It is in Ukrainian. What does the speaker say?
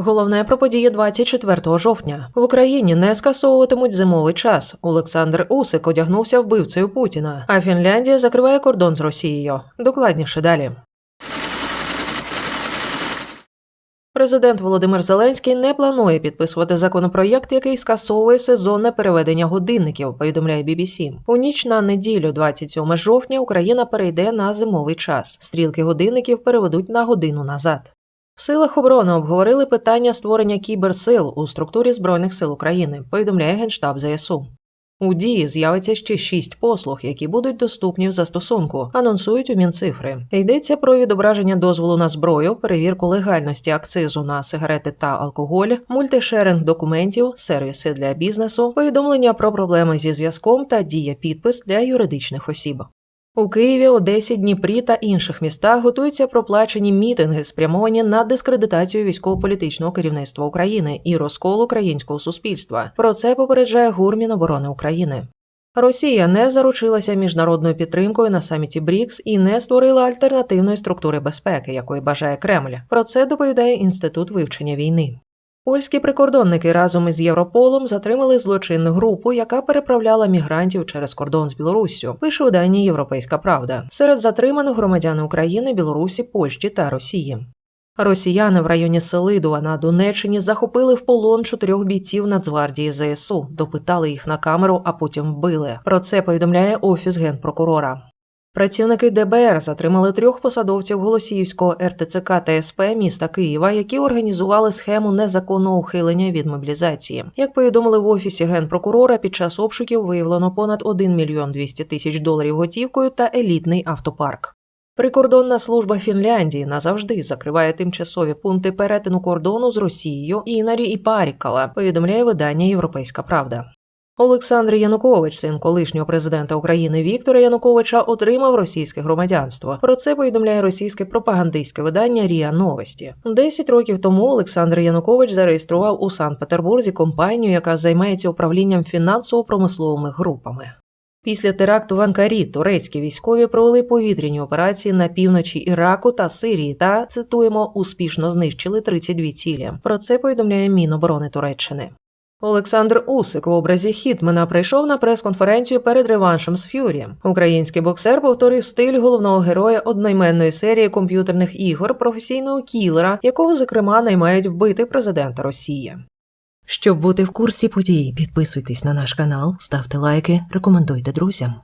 Головне про події 24 жовтня. В Україні не скасовуватимуть зимовий час. Олександр Усик одягнувся вбивцею Путіна, а Фінляндія закриває кордон з Росією. Докладніше далі. Президент Володимир Зеленський не планує підписувати законопроєкт, який скасовує сезонне переведення годинників. Повідомляє BBC. У ніч на неділю, 27 жовтня, Україна перейде на зимовий час. Стрілки годинників переведуть на годину назад. В силах оборони обговорили питання створення кіберсил у структурі збройних сил України. Повідомляє генштаб ЗСУ. У дії з'явиться ще шість послуг, які будуть доступні в застосунку, анонсують у Мінцифри. Йдеться про відображення дозволу на зброю, перевірку легальності акцизу на сигарети та алкоголь, мультишеринг документів, сервіси для бізнесу, повідомлення про проблеми зі зв'язком та дія підпис для юридичних осіб. У Києві, Одесі, Дніпрі та інших містах готуються проплачені мітинги, спрямовані на дискредитацію військово-політичного керівництва України і розкол українського суспільства. Про це попереджає ГУР Міноборони України. Росія не заручилася міжнародною підтримкою на саміті БРІКС і не створила альтернативної структури безпеки, якої бажає Кремль. Про це доповідає інститут вивчення війни. Польські прикордонники разом із Європолом затримали злочинну групу, яка переправляла мігрантів через кордон з Білоруссю. Пише видання Європейська Правда. Серед затриманих громадяни України, Білорусі, Польщі та Росії. Росіяни в районі Селидова на Донеччині захопили в полон чотирьох бійців Нацгвардії ЗСУ, допитали їх на камеру, а потім вбили. Про це повідомляє офіс генпрокурора. Працівники ДБР затримали трьох посадовців Голосіївського РТЦК та СП міста Києва, які організували схему незаконного ухилення від мобілізації. Як повідомили в офісі генпрокурора, під час обшуків виявлено понад 1 мільйон 200 тисяч доларів готівкою та елітний автопарк. Прикордонна служба Фінляндії назавжди закриває тимчасові пункти перетину кордону з Росією Інарі і Парікала, повідомляє видання Європейська Правда. Олександр Янукович, син колишнього президента України Віктора Януковича, отримав російське громадянство. Про це повідомляє російське пропагандистське видання Ріа Новості. Десять років тому Олександр Янукович зареєстрував у Санкт-Петербурзі компанію, яка займається управлінням фінансово-промисловими групами. Після теракту в Анкарі турецькі військові провели повітряні операції на півночі Іраку та Сирії та цитуємо успішно знищили 32 цілі. Про це повідомляє Міноборони Туреччини. Олександр Усик в образі Хітмена прийшов на прес-конференцію перед реваншем з Ф'юрі. Український боксер повторив стиль головного героя одноіменної серії комп'ютерних ігор професійного кілера, якого зокрема наймають вбити президента Росії. Щоб бути в курсі подій, підписуйтесь на наш канал, ставте лайки, рекомендуйте друзям.